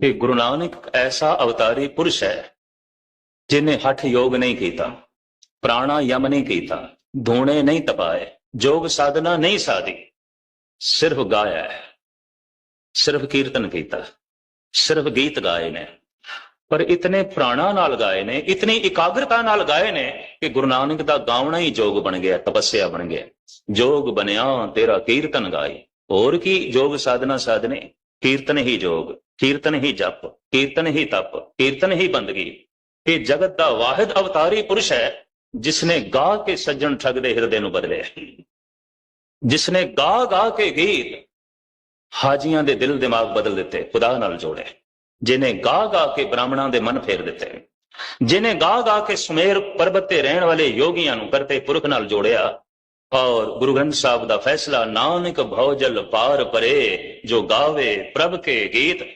ਕਿ ਗੁਰੂ ਨਾਨਕ ਐਸਾ ਅਵਤਾਰੀ ਪੁਰਸ਼ ਹੈ ਜਿਨੇ ਹੱਠ ਯੋਗ ਨਹੀਂ ਕੀਤਾ, ਪ੍ਰਾਣਾ ਯਮ ਨਹੀਂ ਕੀਤਾ, ਧੂਣੇ ਨਹੀਂ ਤਪਾਏ, ਜੋਗ ਸਾਧਨਾ ਨਹੀਂ ਸਾਧੀ, ਸਿਰਫ ਗਾਇਆ ਹੈ, ਸਿਰਫ ਕੀਰਤਨ ਕੀਤਾ, ਸਿਰਫ ਗੀਤ ਗਾਏ ਨੇ। ਪਰ ਇਤਨੇ ਪ੍ਰਾਣਾ ਨਾਲ ਗਾਏ ਨੇ, ਇਤਨੀ ਇਕਾਗਰਤਾ ਨਾਲ ਗਾਏ ਨੇ ਕਿ ਗੁਰੂ ਨਾਨਕ ਦਾ ਗਾਉਣਾ ਹੀ ਜੋਗ ਬਣ ਗਿਆ, ਤਪੱਸਿਆ ਬਣ ਗਿਆ। ਜੋਗ ਬਣਿਆ, ਤੇਰਾ ਕੀਰਤਨ ਗਾਏ। ਹੋਰ ਕੀ ਜੋਗ ਸਾਧਨਾ ਸਾਧਨੇ, ਕੀਰਤਨ ਹੀ ਜੋਗ। ਕੀਰਤਨ ਹੀ ਜਪ, ਕੀਰਤਨ ਹੀ ਤਪ, ਕੀਰਤਨ ਹੀ ਬੰਦਗੀ। ਇਹ ਜਗਤ ਦਾ ਵਾਹਿਦ ਅਵਤਾਰੀ ਪੁਰਸ਼ ਹੈ, ਜਿਸਨੇ ਗਾ ਕੇ ਸੱਜਣ ਠੱਗ ਦੇ ਹਿਰਦੇ ਨੂੰ ਬਦਲਿਆ ਜਿਸਨੇ ਗਾ ਗਾ ਕੇ ਗੀਤ ਹਾਜੀਆਂ ਦੇ ਦਿਲ ਦਿਮਾਗ ਬਦਲ ਦਿੱਤੇ, ਖੁਦਾ ਨਾਲ ਜੋੜੇ। ਜਿਨੇ ਗਾ ਗਾ ਕੇ ਬ੍ਰਾਹਮਣਾਂ ਦੇ ਮਨ ਫੇਰ ਦਿੱਤੇ। ਜਿਨੇ ਗਾ ਗਾ ਕੇ ਸੁਮੇਰ ਪਰਬਤ ਤੇ ਰਹਿਣ ਵਾਲੇ ਯੋਗੀਆਂ ਨੂੰ ਕਰਤੇ ਪੁਰਖ ਨਾਲ ਜੋੜਿਆ, ਔਰ ਗੁਰੂ ਗ੍ਰੰਥ ਸਾਹਿਬ ਦਾ ਫੈਸਲਾ, ਨਾਨਕ ਭਉ ਜਲ ਪਾਰ ਪਰੇ, ਜੋ ਗਾਵੇ ਪ੍ਰਭ ਕੇ ਗੀਤ